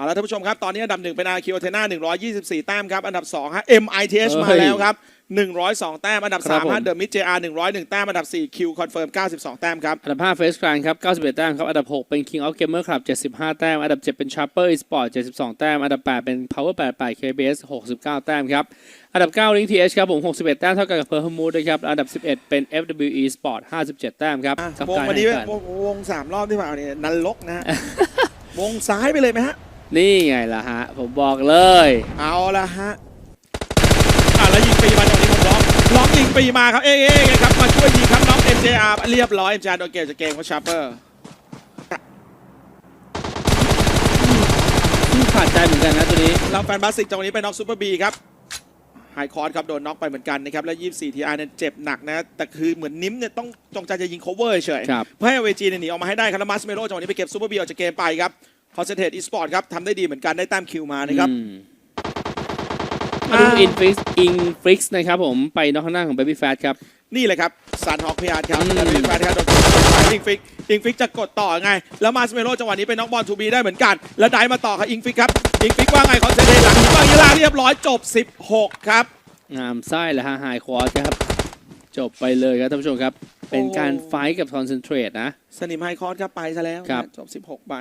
เอาละท่านผู้ชมครับ ตอนนี้อันดับหนึ่งเป็นอาคิวเทนา124 แต้มครับ อันดับ2ฮะ MITH เฮ้ยมาแล้วครับ 102 แต้ม อันดับครับผม3ฮะเดอะมิด JR 101 แต้ม อันดับ4คิวคอนเฟิร์ม92 แต้มครับ อันดับ5 Face Clan ครับ 91 แต้มครับ อันดับ 6 เป็น King of Gamer Club 75 แต้ม อันดับ 7 เป็น Sharper Esport 72 แต้ม อันดับ 8 เป็น Power 88 KBS 69 แต้มครับ อันดับ9 Link TH ครับผม 61 แต้มเท่ากันกับ p e r h m o o d นะครับ อันดับ 11 เป็น FWE Sport 57 แต้มครับอะกับวงการวันนี้แข่งขันวงวงสามรอบที่ผ่านมาเนี่ยนันลกนะฮะวงซ้ายไปเลยไหมฮะ นี่ไงล่ะฮะ ผมบอกเลย เอาละฮะอะแล้วยิงปีมาตรงนี้ผมล็อกล็อกยิงปีมาครับ เอ๊ะเอ๊ะเอ๊ะครับมาช่วยยิงครับน้อง MJR เรียบร้อย MJR โดนเกมจากเกมของชาร์เปอร์ที่ขาดใจเหมือนกันนะตัวนี้แล้วแฟนบาสติกจังหวะนี้ไปน็อกซูเปอร์บีครับไฮคอร์สครับโดนน็อกไปเหมือนกันนะครับ แล้ว 24ทีอาร์เนี่ยเจ็บหนักนะ แต่คือเหมือนนิ้มเนี่ยต้องจงใจจะยิง cover เฉยครับเพื่อให้เวจีเนี่ยหนีออกมาให้ได้ครับแล้วมาสเมโลจังหวะนี้ไปเก็บซูเปอร์บีออกจากเกมไปครับ คอนเซนเทรตอีสปอร์ตครับทำได้ดีเหมือนกันได้แต้มคิวมานะครับอืมมาดูอ่าอินฟิกอิงฟิกนะครับผมไปนอกข้างหน้าของ Baby Fat ครับ นี่เลยครับซันฮอกพยานครับอืมแล้วเป็นแฟนครับโดนสายอิงฟิกอิงฟิกจะกดต่อไง แล้วมาสเมโลจังหวะนี้เป็นน็อกบอลทูบีได้เหมือนกัน แล้วได้มาต่อครับอิงฟิกครับอิงฟิกว่าไงคอนเซนเทรตหลังยิงบางยีลาเรียบร้อยจบ 16 ครับ งามไส้และฮะไฮควอสครับ จบไปเลยครับท่านผู้ชมครับ เป็นการไฟท์กับคอนเซนเทรตนะ สนิมไฮคอร์สครับไปซะแล้วครับ จบ 16 ไป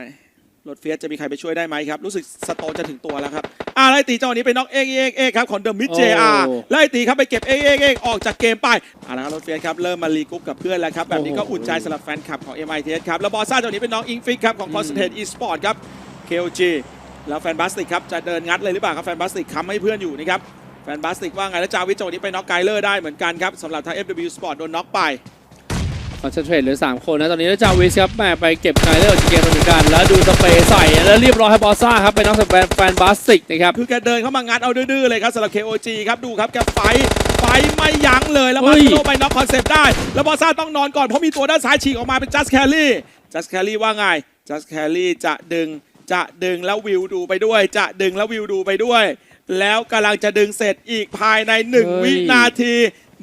รถเฟียสจะมีใครไปช่วยได้ไหมครับ รู้สึกสโตนจะถึงตัวแล้วครับอ่าไล่ตีจังหวะนี้เป็นน็อกเอกเอกเอกครับของเดอะมิดเจอาร์ไล่ตีครับไปเก็บเอกเอกเอกออกจากเกมไปอ่าแล้วครับรถเฟียสครับเริ่มมารีกรุ๊ปกับเพื่อนแล้วครับแบบนี้ก็อุ่นใจสำหรับแฟนคลับของ MITS ครับแล้วบอสซ่าจังหวะนี้เป็นน้องอิงฟิกครับของ Concentrate Esport ครับ KOG แล้วแฟนบาสติกครับจะเดินงัดเลยหรือเปล่าครับแฟนบาสติกค้ำให้เพื่อนอยู่นะครับแฟนบาสติกว่าไงแล้วจาวิทจังหวะนี้ไปน็อกไกเลอร์ได้เหมือนกันครับสำหรับทาง FW Sport โดนน็อกไป คอนเซนเทรตเหลือ 3 คนนะตอนนี้แล้วจาวิสครับแหม่ไปเก็บไกลเลอร์จากเกมเหมือนกัน แล้วดูสเปรย์ใส่แล้วเรียบร้อยให้บอสซ่าครับไปน้องแฟนแฟนบาสติกนะครับคือแกเดินเข้ามางัดเอาดื้อๆเลยครับสำหรับ KOG ครับดูครับแกไฟท์ไฟท์ไม่ยั้งเลยแล้วเฮ้มายโลไปน็อกคอนเซปต์ได้ แล้วบอสซ่าต้องนอนก่อนเพราะมีตัวด้านซ้ายฉีกออกมาเป็นจัสแคลรี่จัสแคลรี่ว่าไงจัสแคลรี่จะดึงจะดึงแล้ววิวดูไปด้วย จะดึงแล้ววิวดูไปด้วย แล้วกำลังจะดึงเสร็จอีกภายในเฮ้ย1วินาที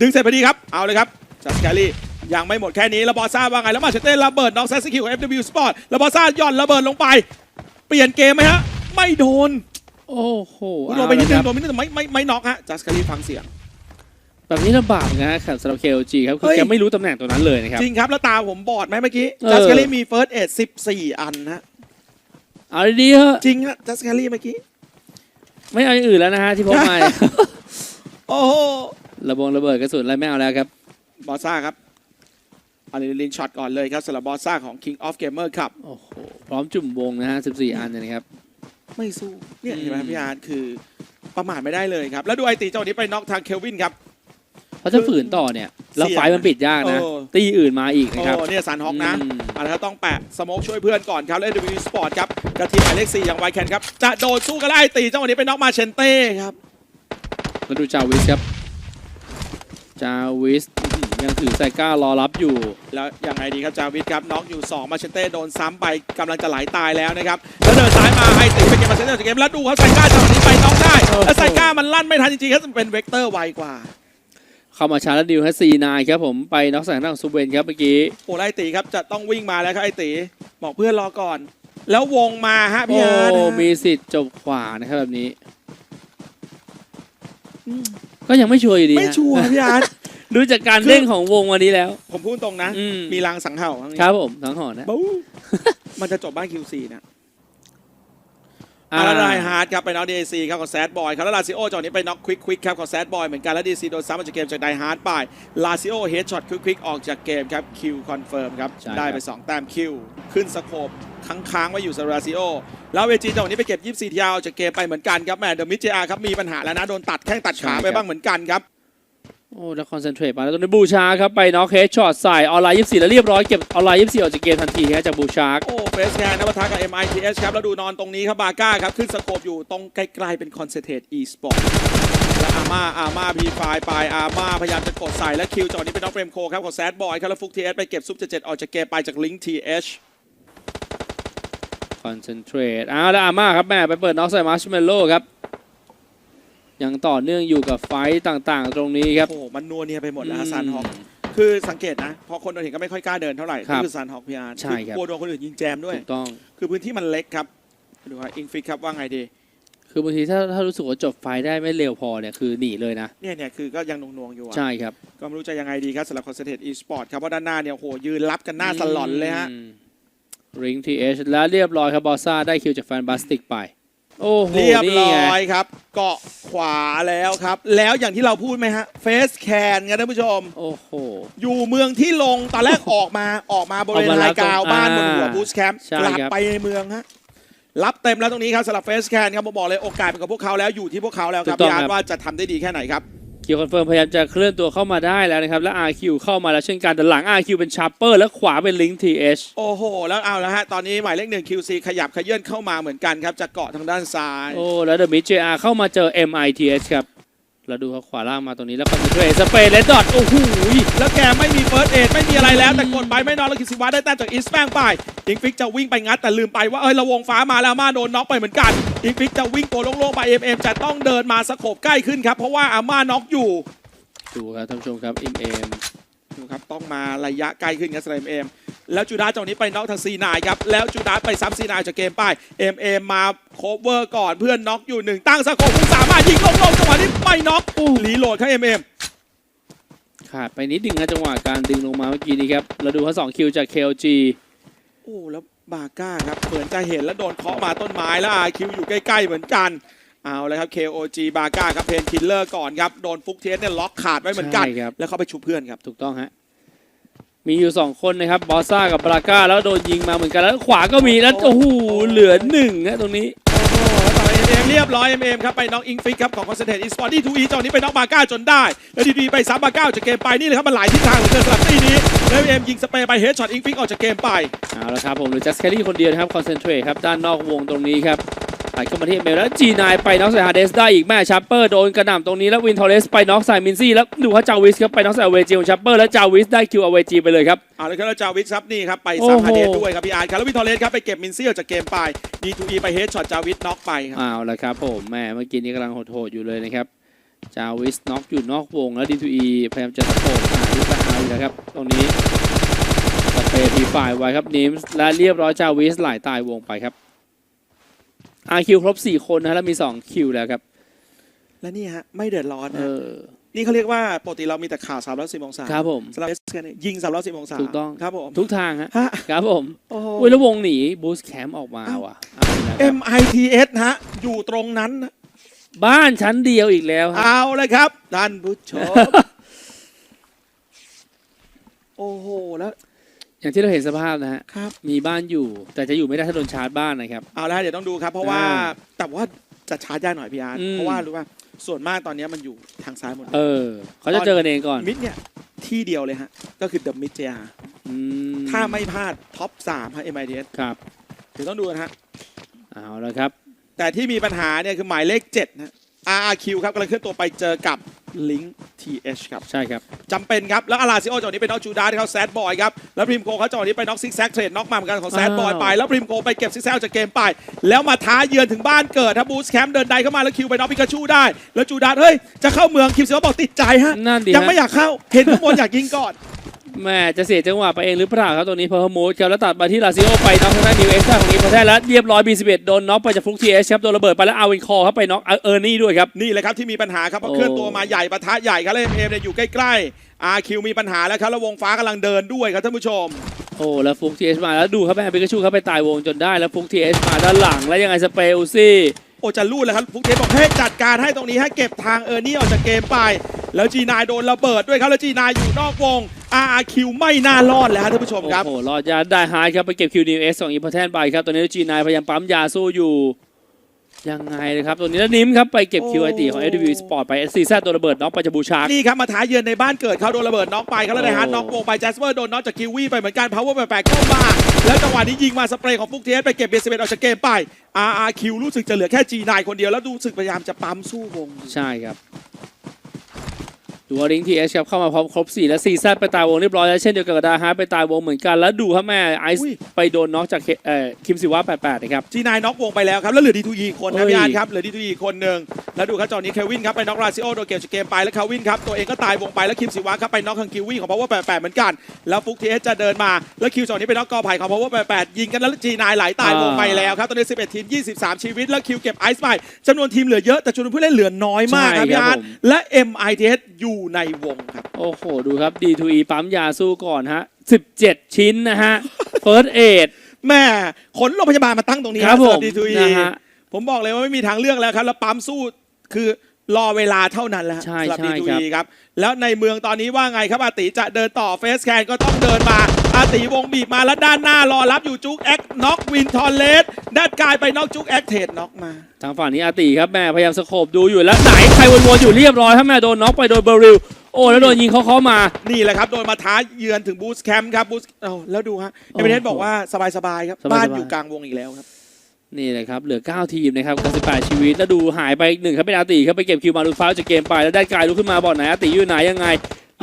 ดึงเสร็จพอดีครับ เอาเลยครับจัสแคลรี่ ยังไม่หมดแค่นี้แล้วบอสซ่าว่าไงแล้วมาเชเต้ระเบิดน้องแซสคิวของ FW Sport แล้วบอสซ่าย่อนระเบิดลงไป เปลี่ยนเกมไหมฮะ ไม่โดน โอ้โหโดนไปนิดนึงเอาโดละนไปนิดนึงไม่ไม่ไม่น็อกฮะจัสการีฟังเสียงแบบนี้ลำบากนะครับสำหรับ KOG ครับคือเฮ้ยแกไม่รู้ตำแหน่งตัวนั้นเลยนะครับ จริงครับ แล้วตาผมบอดไหมเมื่อกี้เออจัสการีมีเฟิร์สเอดสิบสี่อันฮะเอาดีๆเถอะจริงฮะจัสการีเมื่อกี้ ไม่เอาอย่างอื่นแล้วนะฮะที่พกมาโอ้โหระบงระเบิดกระสุนอะไรไม่เอาแล้วครับบอสซ่าครับ อันนี้ลินช็อตก่อนเลยครับสำหรับบอสซ่าของ King of Gamer ครับ โอ้โห พร้อมจุ่มวงนะฮะ 14 อันเนี่ยนะครับ ไม่สู้ เนี่ยอืมเห็นไหมพี่อาร์ตคือประมาทไม่ได้เลยครับ แล้วดูไอตีเจ้านี้ไปน็อกทางเคลวินครับ เพราะถ้าฝืนต่อเนี่ย แล้วเสี่ยงไฟล์มันปิดยากนะ โอ้ ตีอื่นมาอีกนะครับ โอ้เนี่ยสันฮอกนะอืม อันนั้นต้องแปะสโมกช่วยเพื่อนก่อนครับแล้ว FW Sport ครับกระทีมหมายเลขสี่อย่างไวแคนครับ จะโดนสู้กันแล้วไอตีเจ้านี้ไปน็อกมาเชนเต้ครับมาดูจาวิสครับ จาวิสอื้อหือ ยังถือไซก้ารอรับอยู่ แล้วยังไงดีครับจาวิทครับน็อกอยู่2มาเชนเต้โดนซ้ำไปกำลังจะไหลตายแล้วนะครับแล้วเดินซ้ายมาไอตีไปเก็บมาเชนเต้จากเกมแล้วดูครับไซก้าจังหวะนี้ไปน็อกได้แล้วไซก้ามันลั่นไม่ทันจริงๆครับเป็นเวกเตอร์ไวกว่าเข้ามาชาร์จดิวให้ซีนายครับผมไปน็อกใส่ทางด้างซูเวนครับเมื่อกี้โอ้ไล่ตีครับจะต้องวิ่งมาแล้วครับไอตีบอกเพื่อนรอก่อน แล้ววงมาฮะพี่อาร์ตฮะมีสิทธิ์จบขวานะครับแบบนี้ก็ยังไม่ชัวร์อยู่ดีไม่ชัวร์พี่อาร์ต ดูจากการคือเด้งของวงวันนี้แล้ว ผมพูดตรงนะ อืม มีรางสังเห่าทั้งนี้ครับผมทั้งหอนะบู๊มันจะจบบ้าน QC นะอ่าอาร์ไดฮาร์ดครับไปน็อกดีซีครับของแซดบอยครับแล้วลาซิโอจังหวะนี้ไปน็อกควิกควิกครับของแซดบอยเหมือนกันแล้วดีซีโดนซ้ำออกจากเกมจากไดฮาร์ดไปลาซิโอเฮดช็อตควิกควิกออกจากเกมครับคิวคอนเฟิร์มครับใช่ครับ ได้ไป2แต้มคิวขึ้นสโคปค้างๆไว้อยู่สำหรับลาซิโอแล้วเวจีจังหวะนี้ไปเก็บ24ทีอาออกจากเกมไปเหมือนกันครับแหมเดอะมิจเจอาครับมีปัญหาแล้วนะโดนตัดแข้งตัดขาไปบ้างเหมือนกันครับ โอ้แล้วคอนเซนเทรตมาแล้วตรงนี้บูชาร์กครับไปน็อกเฮดช็อตใส่ออนไลน์24แล้วเรียบร้อยเก็บออนไลน์24ออกจากเกมทันทีครับจากบูชาร์กโอ้เฟสแคนนวัฒกับ MITS ครับแล้วดูนอนตรงนี้ครับบาก้าครับขึ้นสโคปอยู่ตรงไกลๆเป็นคอนเซนเทรต e สปอร์ตแล้วอาม่าอาม่าพีไฟไปอาม่าพยายามจะกดใส่และคิวจอนี้เป็นน้องเฟรมโคครับของแซดบอยครับแล้วฟุกทีเอสไปเก็บซุปเจ็ดออกจากเกมไปจากลิงก์ทีเอชคอนเซนเทรตอ้าวแล้วอาม่าครับแม่ไปเปิดน็อกใส่มาร์ชเมลโล่ครับ ยังต่อเนื่องอยู่กับไฟต์ต่างๆ ตรงนี้ครับ โอ้มันนัวเนียไปหมดแล้วอืมซันฮอกคือสังเกตนะ พอคนโดนเห็นก็ไม่ค่อยกล้าเดินเท่าไหร่ครับนี่คือซันฮอกพีอาร์ใช่ครับ กลัวโดนคนอื่นยิงแจมด้วย ถูกต้อง คือพื้นที่มันเล็กครับดูว่าอิงฟิกครับว่าไงดี คือบางทีถ้าถ้ารู้สึกว่าจบไฟได้ไม่เร็วพอเนี่ยคือหนีเลยนะ เนี่ยเนี่ยคือก็ยังหน่วงๆอยู่อะใช่ครับก็ไม่รู้จะยังไงดีครับสำหรับคอนเซนเทรตอีสปอร์ตครับเพราะด้านหน้าเนี่ยโอ้โหยืนรับกันหน้าสลอนเลยฮะ ริงทีเอชแล้วเรียบร้อยครับบอสซ่าได้คิวจากแฟนบาสติกไป โอ้โหเรียบนี่ร้ไงอยครับ เกาะขวาแล้วครับ แล้วอย่างที่เราพูดไหมฮะเฟสแคนครับท่านผู้ชม โอ้โห อยู่เมืองที่ลงตอนแรกออกมาออกมาบริเวณออกมาไฮรับกราวตรงบ้านบนหัวอ่าบูสแคมป์ใช่กลับครับไปในเมืองฮะรับเต็มแล้วตรงนี้ครับสำหรับเฟสแคนครับผมบอกเลยโอกาสเป็นกับพวกเขาแล้วอยู่ที่พวกเขาแล้วครับพี่อาร์ตว่าจะทำได้ดีแค่ไหนครับ คิวคอนเฟิร์มพยายามจะเคลื่อนตัวเข้ามาได้แล้วนะครับ และ RQ เข้ามาแล้วเช่นกัน แต่หลัง RQ เป็นชาร์เปอร์แล้วขวาเป็นลิงทีเอชโอ้โห แล้วเอาแล้วฮะ ตอนนี้หมายเลขหนึ่ง QC ขยับขยื่นเข้ามาเหมือนกันครับจะเกาะทางด้านซ้าย โอ้ แล้วเดอะมิจอาเข้ามาเจอ MITH ครับแล้วดูเขาขวาล่างมาตรงนี้แล้วคอนเซนเทรตสเปรย์เลดดอทโอ้โหแล้วแกไม่มีเฟิร์สเอดไม่มีอะไรแล้ว แต่กดไปไม่นอนแล้วคิดสิวะได้แต้มจากอิสแปงไปอิงฟิกจะวิ่งไปงัดแต่ลืมไปว่าเอ้ยระวงฟ้ามาแล้วอามาโดนน็อกไปเหมือนกัน อิงฟิกจะวิ่งตัวโล่งๆไปเอ็มเอ็มจะต้องเดินมาสโคบใกล้ขึ้นครับ เพราะว่าอาม่าน็อกอยู่ดูครับท่านผู้ชมครับอิมเอมดูครับต้องมาระยะใกล้ขึ้นครับสำหรับเอ็มแล้วจูดาจังหวะนี้ไปน็อกทางซีนายครับ แล้วจูดาไปซ้ำซีนายจากเกมป้ายเอ็มเอ็มมาโคเวอร์ก่อนเพื่อนน็อกอยู่หนึ่งตั้งสโคปพุ่งสามารถยิงลงๆจังหวะนี้ไม่น็อกรีโหลดครับเอ็มเอ็มขาดไปนิดนึงนะจังหวะการดึงลงมาเมื่อกี้นี้ครับแล้วดูเขาสองคิวจาก KLG โอ้แล้ว บาก้าครับเหมือนจะเห็นแล้วโดนเคาะมาต้นไม้แล้วอาคิวอยู่ใกล้ ๆ เหมือนกันเอาเลยครับ KOG บาก้าครับเพนคิลเลอร์ก่อนครับโดนฟุกเทสเนี่ยล็อกขาดไว้เหมือนกันใช่ครับแล้วเขาไปชุบเพื่อนครับถูกต้องฮะมีอยู่ 2 คนนะครับบอสซ่ากับบราก้าแล้วโดนยิงมาเหมือนกันแล้วขวาก็มีแล้วโอ้โหเหลือหนึ่งนะตรงนี้ เอ็มเอ็มเรียบร้อยเอ็มเอ็มครับไปน้องอิงฟิกครับของคอนเซนเทรตอีสปอร์ตดีทูอีจอนนี้ไปน้องบาก้าจนได้แล้วดีๆไปสามบาก้าออกจากเกมไปนี่เลยครับมันหลายทิศทางเหลือเกินสำหรับตีนี้แล้วเอ็มยิงสเปรย์ไปเฮดช็อตอิงฟิกออกจากเกมไปเอาละครับผมหรือจัสแครี่คนเดียวนะครับคอนเซนเทรตครับด้านนอกวงตรงนี้ครับ ไหลเข้ามาที่เมลแล้ว G9 ไปน็อกใส่ฮาเดสได้อีกแม่ชัปเปอร์โดนกระหน่ำตรงนี้แล้ววินทอเรสไปน็อกใส่มินซี่แล้วดูเขาจาวิสครับไปน็อกใส่อเวจีของชัปเปอร์แล้วจาวิสได้คิวอเวจีไปเลยครับเอาเลยครับแล้วจาวิสครับนี่ครับไปโอ้ซ้ำโหฮาเดสด้วยครับพี่อาร์ตครับแล้ววิทอเลสครับไปเก็บมินซี่ออกจากเกมไปดีทูอีไปเฮดช็อตจาวิสน็อกไปครับเอาละครับผมแม่เมื่อกี้นี้กำลังโหดๆอยู่เลยนะครับจาวิสน็อกอยู่นอกวงแล้ว D2E พยายามจะตะโกนหาที่ตาเอาอยู่แล้วครับตรงนี้สเปรย์พีฝ่ายไว้ครับนิมส์และเรียบร้อยจาวิสไหลตายวงไปครับ RQ ครบ4คนนะฮะแล้วมี2คิวแล้วครับ และนี่ฮะ ไม่เดือดร้อนเอนะอ นี่เขาเรียกว่าปกติเรามีแต่ข่าว310องศาครับผม สำหรับเอสเนี่ยยิง310องศาถูกต้อง ครับผมทุกทางฮะ ฮะครับผมโอ้โห อุ้ยแล้ววงหนีบูสแคมป์ออกมาว่ะเอาละครับ MITS ฮะ อยู่ตรงนั้นนะบ้านชั้นเดียวอีกแล้วฮะเอาเลยครับท่านผู้ชม โอ้โห แล้ว อย่างที่เราเห็นสภาพนะฮะครับ มีบ้านอยู่ แต่จะอยู่ไม่ได้ถ้าโดนชาร์จบ้านนะครับ เอาแล้วเดี๋ยวต้องดูครับ เพราะว่าอ่าแต่ว่าจะชาร์จยากหน่อยพี่อาร์ตอืม เพราะว่ารู้ว่าส่วนมากตอนนี้มันอยู่ทางซ้ายหมดเออ เขาจะเจอกันเองก่อนมิดเนี่ยที่เดียวเลยฮะก็คือเดอะมิดเจียอืมถ้าไม่พลาดท็อป3ฮะ MITS ครับ เดี๋ยวต้องดูนะฮะเอาละครับ แต่ที่มีปัญหาเนี่ยคือหมายเลข7นะ RRQ ครับกำลังเคลื่อนตัวไปเจอกับ Link TH ครับ ใช่ครับจำเป็นครับ แล้วอาราซิโอจังหวะนี้เป็นน็อกจูดาที่เขาแซดบอยครับ แล้วพริมโกเขาจังหวะนี้ไปน็อกซิกแซกเทรดน็อกมาเหมือนกันของแซดบอยไป แล้วพริมโกไปเก็บซิกแซกจากเกมไป แล้วมาท้าเยือนถึงบ้านเกิดครับบูสแคมป์เดินไดเข้ามาแล้วคิวไปน็อกพิกาชูได้ แล้วจูดาเฮ้ยจะเข้าเมืองคิมเซียวบอกติดใจฮะนั่นดียังไม่ฮะอยากเข้าเห็นข้างบนอยากยิงก่อน แม่จะเสียจังหวะไปเองหรือเปล่าครับตรงนี้เพอร์มูดครับแล้วตัดมาที่ลาซิโอไปน็อกทางด้านนิวเอ็กซ์ของอีพอร์แทนแล้วเรียบร้อย B11 โดนน็อกไปจากฟลุกทีเอชครับโดนระเบิดไปแล้วเอาวินคอครับไปน็อกเออร์นี่ด้วยครับ นี่แหละครับที่มีปัญหาครับเพราะโอ้เคลื่อนตัวมาใหญ่ปะทะใหญ่ครับแล้วเอ็มเอ็มเนี่ยอยู่ใกล้ๆ RQ มีปัญหาแล้วครับแล้ววงฟ้ากำลังเดินด้วยครับท่านผู้ชมโอ้แล้วฟลุกทีเอชมาแล้วดูครับแม่ปิกาชูครับไปตายวงจนได้แล้วฟลุกทีเอชมาด้านหลังแล้วยังไงสเปลซี่โอจะรูดเลยครับฟุกเทสบอกให้จัดการให้ตรงนี้ให้เก็บทางเออร์นี่ออกจากเกมไป แล้วจีนายโดนระเบิดด้วยครับแล้วจีนายอยู่นอกวง RRQ ไม่น่ารอดแล้วครับท่านผู้ชมครับ โอ้โหรอดยาได้ฮาร์ดครับไปเก็บคิวนิวเอสของอีพอร์แทนไปครับตอนนี้จีนายพยายามปั๊มยาสู้อยู่ ยังไงเลยครับตัวนี้แล้วนิมครับไปเก็บคิวไอตีของ a อ v Sport ไป SC แซตัวระเบิดน็อกไปจากบูชาร์นี่ครับมาท้าเยือนในบ้านเกิดเขาโดนระเบิดน็อกไปเขาแล้วได้ฮาร์ดโอ้น็อกวงไปแจสเปอร์โดนน็อกจากคิววี่ไปเหมือนกันพาวเวอร์แปลกๆเข้ามาแล้วจังหวะนี้ยิงมาสเปรย์ของฟุกเทสไปเก็บเบสเบออกจากเกมไป RRQ รู้สึกจะเหลือแค่ G9 คนเดียวแล้วดูสึกพยายามจะปั๊มสู้วง ใช่ครับ ดูว่าลิงทีเอชครับเข้ามาพร้อมครบ 4 และ4แซดไปตายวงเรียบร้อยแล้วเช่นเดียวกับดาฮาร์ดไปตายวงเหมือนกันแล้วดูครับแม่ไอซ์อุ้ย ไปโดนน็อกจากเคเอ่อคิมซิวะ88นะครับ จีนายน็อกวงไปแล้วครับ แล้วเหลือดีทูอีคนครับเฮ้ย พี่อาร์ตครับเหลือดีทูอีคนหนึ่งแล้วดูครับจอนี้เควินครับไปน็อกราซิโอโดนเกมจากเกมไปแล้วเควินครับตัวเองก็ตายวงไปแล้วคิมสิวะครับไปน็อกทางคิววี่ของพาวเวอร์88เหมือนกัน แล้วฟุกทีเอสจะเดินมาแล้วคิวจอนี้ไปน็อกกอไผ่ของพาวเวอร์88ยิงกันแล้วจีนายไหลตายวงไปแล้วครับตอนนี้ 11 ทีม 23 ชีวิต แล้วคิวเก็บไอซ์ไปจำนวนทีมเหลือเยอะแต่จำนวนผู้เล่นเหลือน้อยมากครับใช่พี่ครับอาร์ตผม และ MITS อยู่ในวงครับ โอ้โห ดูครับ D2E ปั๊มยาสู้ก่อนฮะ 17 ชิ้นนะฮะ First Aid แม่ขนโรงพยาบาลมาตั้งตรงนี้ครับผมดีทูอีนะฮะ ผมบอกเลยว่าไม่มีทางเลือกแล้วครับ แล้วปั๊มสู้คือ รอเวลาเท่านั้นแล้วใช่สำหรับใช่ดีทูครับ อีครับ แล้วในเมืองตอนนี้ว่าไงครับอาติจะเดินต่อเฟสแคนก็ต้องเดินมา อาติวงบีบมาแล้วด้านหน้ารอรับอยู่จุกแอ็กน็อกวินทอนเลสด้านกายไปน็อกจุกแอ็กเทดน็อกมา ทางฝั่งนี้อาติครับแม่พยายามสโคบดูอยู่แล้วไหนใครวนๆอยู่เรียบร้อยถ้าแม่โดนน็อกไปโดนเบอร์ริลโอ้แล้วโดนยิงเขาเขาๆมา นี่แหละครับโดนมาท้าเยือนถึงบูสแคมป์ครับบูสเอาแล้วดูฮะโอ้เอโหเมเทสบอกว่าสบายๆครับสบายๆบ้านอยู่กลางวงอีกแล้วครับ นี่เลยครับเหลือ 9 ทีมนะครับกับ18ชีวิต แล้วดูหายไปอีกหนึ่งครับเป็นอาติครับไปเก็บคิวมาดูฟ้าจากเกมไป แล้วได้กายลุกขึ้นมาบอกไหนอาติอยู่ไหนยังไง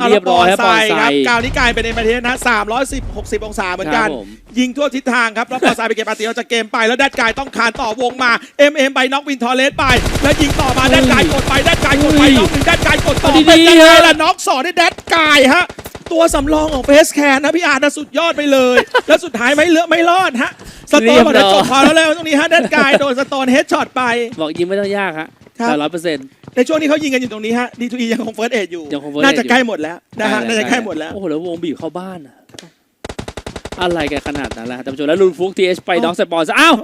าเรียบร้อยครับแล้วปอนไซไซครับกาวนี้กลายเป็นเอเมเทสนะ310 60 องศาเหมือนกันครับผมยิงทั่วทิศทางครับ แล้วพอซายไปเก็บอาติออกจากเกมไป แล้วแดดกายต้องคานต่อวงมา MM ไปน็อกวินทอร์เลสไป แล้วยิงต่อมาแดดกายกดไปแดดกายกดไปอุ้ยน็อกหนึ่งแดดกายกดต่อเอาดีๆเป็นยังไงฮะล่ะน็อกสองได้แดดกายฮะ ตัวสำรองของเฟสแคนนะพี่อาร์ตนะสุดยอดไปเลย แล้วสุดท้ายไม่เหลือไม่รอดฮะสโตนบอกจะจบพอแล้วแล้วตรงนี้ฮะแดดกายโดนสโตนเฮดช็อตไป บอกยิงไม่ต้องยากฮะครับ แต่ร้อยเปอร์เซ็นต์ ในช่วงนี้เขายิงกันอยู่ตรงนี้ฮะ D2E ยังคงเฟิร์สเออยู่ยังคง first น่าจะ aid อยู่ ใกล้หมดแล้วนะฮะน่าจะใกล้หมดแล้ว โอ้โหแล้ววงบีบเข้าบ้านอะ อะไรกันขนาดนั้นล่ะท่านผู้ชมแล้วลุนฟุกทีเอชไปน็อกสปอนซ์อ้าว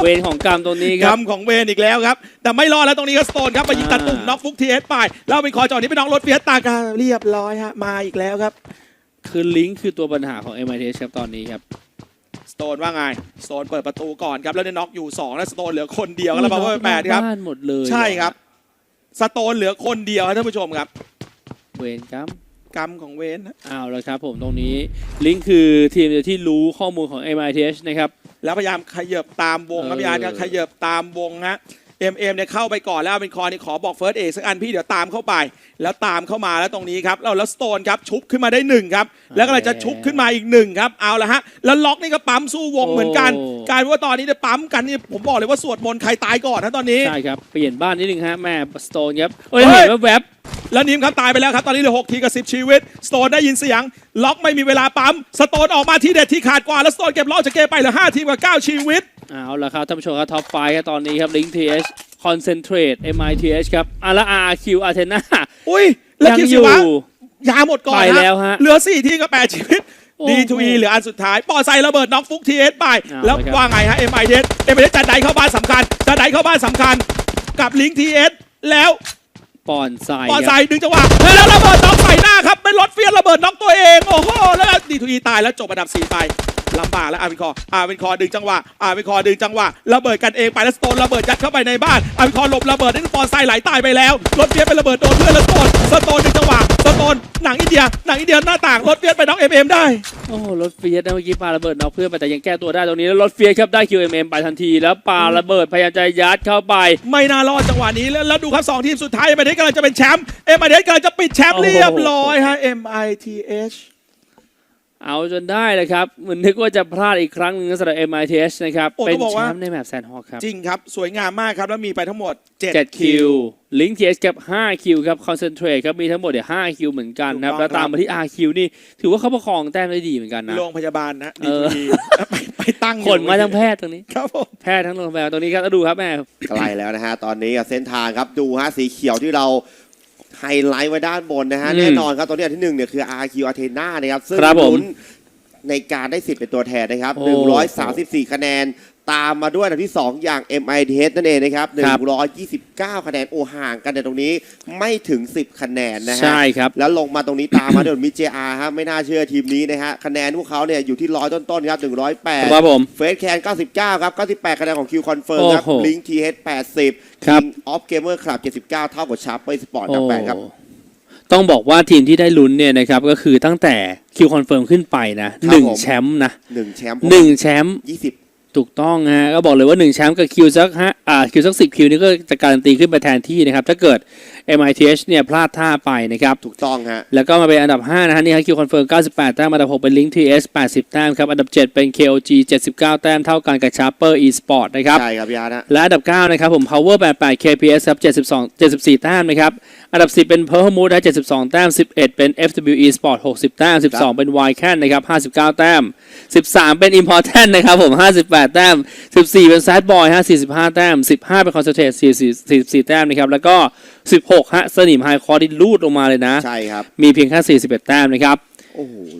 เวรของกรรมตรงนี้คกรรัรบมของเวนอีกแล้วครับ แต่ไม่รอดแล้วตรงนี้ก็สโตนครับไปยิงตัดตุ่มอ่าน็อกฟุกทีเอสไป แล้วเป็นคอจอนี้ไปน้องรถเฟียสตากาเรียบร้อยฮะมาอีกแล้วครับ คือลิงก์คือตัวปัญหาของ m i t ครับตอนนี้ครับสโตนว่าไงสโตนเปิดประตูก่อนครับแล้วได้น็อกอยู่2แล้วสโตนเหลือคนเดียวแล้วบาเวอร์แปดครับบ้านหมดเลยใช่ครับสโตนเหลือคนเดียวครับท่านผู้ชมครับ เวรครับ กรรมของเวนนะอ้าวแล้วครับผมตรงนี้ลิงก์คือทีมเดียวที่รู้ข้อมูลของ m i t นะครับ แล้วพยายามขยับตามวงครับเออพี่อาร์ตครับขยับตามวงฮะเอ็มเอ็มเนี่ยเข้าไปก่อนแล้วเป็นคอนี่ขอบอกเฟิร์สเอสักอันพี่เดี๋ยวตามเข้าไป แล้วตามเข้ามาแล้วตรงนี้ครับแล้วแล้วสโตนครับชุบขึ้นมาได้หนึ่งครับ แล้วก็เลยจะชุบขึ้นมาอีกหนึ่งครับเอาละฮะแล้วล็อกนี่ก็ปั๊มสู้วงเหมือนกันโอ้กลายเป็นว่าตอนนี้เนี่ยปั๊มกันนี่ผมบอกเลยว่าสวดมนต์ใครตายก่อนนะตอนนี้ใช่ครับเปลี่ยนบ้านนิดนึงฮะแม่สโตนครับเอ้ยเฮ้ยเห็นแวบ แล้วนิมครับตายไปแล้วครับ ตอนนี้เหลือ6ทีกับ10ชีวิต สโตนได้ยินเสียง ล็อกไม่มีเวลาปั๊ม สโตนออกมาที่เด็ดที่ขาดกว่า แล้วสโตนเก็บล็อกจากเกมไปเหลือ5ทีมกับ9ชีวิตๆเอาละครับท่านผู้ชมครับท็อปไฟครับตอนนี้ครับลิงก์ทีเอชคอนเซนเทรต m i t ครับอาร์ละอาร์คิวอาร์เทนาอุ้ยแล้วยังคิวอสิยู่วะยาหมดก่อนไปแล้วฮะเหลือ4ทีมกับ8ชีวิตโอ้โห D2E เหลืออันสุดท้าย ปอไซระเบิดน็อกฟุกทีเอสไปเอาแล้วละครับว่าไงฮะ MITS MITS จะไดเข้าบ้านสำคัญจะไดเข้าบ้านสำคัญ กับลิงทีเอสแล้ว ปอนไซปอนไซดึงจังหวะแล้วระเบิดน็อกใส่หน้าครับเป็นรถเฟียนระเบิดน็อกตัวเอง โอ้โห แล้วดีทูอีตายแล้วจบอันดับ4ไป ลำบากแล้วอาวินคอร์อาวินคอร์ดึงจังหวะอาวินคอร์ดึงจังหวะระเบิดกันเองไปแล้วสโตนระเบิดยัดเข้าไปในบ้านอาวินคอร์หลบระเบิดนี่ปอไซไหลตายไปแล้วรถเฟียสไประเบิดโดนเพื่อนแล้วสโตนสโตนดึงจังหวะสโตนหนังอินเดียหนังอินเดียหน้าต่างรถเฟียสไปน็อกเอ็มเอ็มได้โอ้โหรถเฟียสนะเมื่อกี้ปาระเบิดน็อกเพื่อนไปแต่ยังแก้ตัวได้ตรงนี้แล้วรถเฟียสครับได้ QMM ไปทันทีแล้วปาระเบิดพยายามจะยัดเข้าไป ไม่น่ารอดจังหวะนี้แล้วแล้วดูครับสองทีมสุดท้ายเอ็มไอเกำลังจะเป็นแชมป์เอ็มไอเกำลังจะปิดแชมป์โอ้โหเรียบร้อยฮะ MITH เอาจนได้เลยครับ เหมือนนึกว่าจะพลาดอีกครั้งหนึงสำหรับ MITH นะครับ โอ้เป็นต้องบอกแชว่า มป์ในแมปแซนฮอคครับ จริงครับ สวยงามมากครับ แล้วมีไปทั้งหมด 7 7 คิวลิงก์ TS ครับ 5 คิวครับ คอนเซนเทรตครับ มีทั้งหมดเดี๋ยว5คิวเหมือนกันนะครับ ถูแล้วกต้องตามมาที่ RQ นี่ ถือว่าเขาประคองแต้มได้ดีเหมือนกันนะ โรงพยาบาลนะเออ ดีไปไปตั้งอยู่ขนมาทั้งแพทย์ตรงนี้ ครับผม แพทย์ทั้งโรงพยาบาลตรงนี้ครับแล้วดูครับแม่ ใกล้แล้วนะฮะตอนนี้กับเส้นทางครับดูฮะสีเขียวที่เรา ไฮไลท์ไว้ด้านบนนะฮะ อืมแน่นอนครับตัวนี้อันที่หนึ่งเนี่ยคือ RQ Athena นะครับ ซึ่งครับผมลุ้นในการได้สิทธิ์เป็นตัวแทนนะครับ โอ้ 134 คะแนน ตามมาด้วยอันดับที่ 2 อย่าง MITH นั่นเองนะครับ ครับ129 คะแนนโอห่างกันในตรงนี้ไม่ถึง 10 คะแนนนะฮะใช่ครับ แล้วลงมาตรงนี้ตามมาด้วยมิเจอาร์ครับไม่น่าเชื่อทีมนี้นะฮะคะแนนพวกเขาเนี่ยอยู่ที่ร้อยต้นๆครับ 108ครับผมเฟสแคน99 ครับ 98 คะแนนของคิวคอนเฟิร์มครับโอ้โหลิงทีเฮด80ครับ King of Gamer Club 79 เท่ากับชาร์ปเปอร์สปอร์ต98ครับ โอ้ต้องบอกว่าทีมที่ได้ลุ้นเนี่ยนะครับก็คือตั้งแต่คิวคอนเฟิร์มขึ้นไปนะหนึ่งผม แชมป์นะ1แชมป์หนึ่งแชมป์ 20 ถูกต้องฮะก็บอกเลยว่า1แชมป์กับคิวสักฮะอ่าคิวสักสิคิวนี่ก็จะการันตีขึ้นไปแทนที่นะครับ ถ้าเกิด MITH เนี่ยพลาดท่าไปนะครับ ถูกต้องฮะ แล้วก็มาเป็นอันดับ 5 นะฮะนี่ฮะคิวคอนเฟิร์ม 98 แต้ม อันดับ 6 เป็น Link TS 80 แต้มครับ อันดับ 7 เป็น KOG 79 แต้ม เท่ากันกับ Sharper Esport นะครับ ใช่ครับพี่อาร์ตฮะและอันดับ 9 นะครับผม Power 88 KPS ครับ 72 74 แต้มนะครับ อันดับ 10 เป็น Pearl Mood นะ72 แต้ม 11 เป็น FWE Sport 60 แต้ม 12 เป็น Ycan นะครับ 59 แต้ม 13 เป็น Important นะครับผม 58 แต้ม 14 เป็น Sad Boy ฮะ45 แต้ม 15 เป็น Concentrate 44 44แต้มนะครับ แล้วก็16 ฮะ สนิมไฮคอร์ที่ลูดลงมาเลยนะ ใช่ครับ มีเพียงแค่ 41 แต้มนะครับ โอ้โห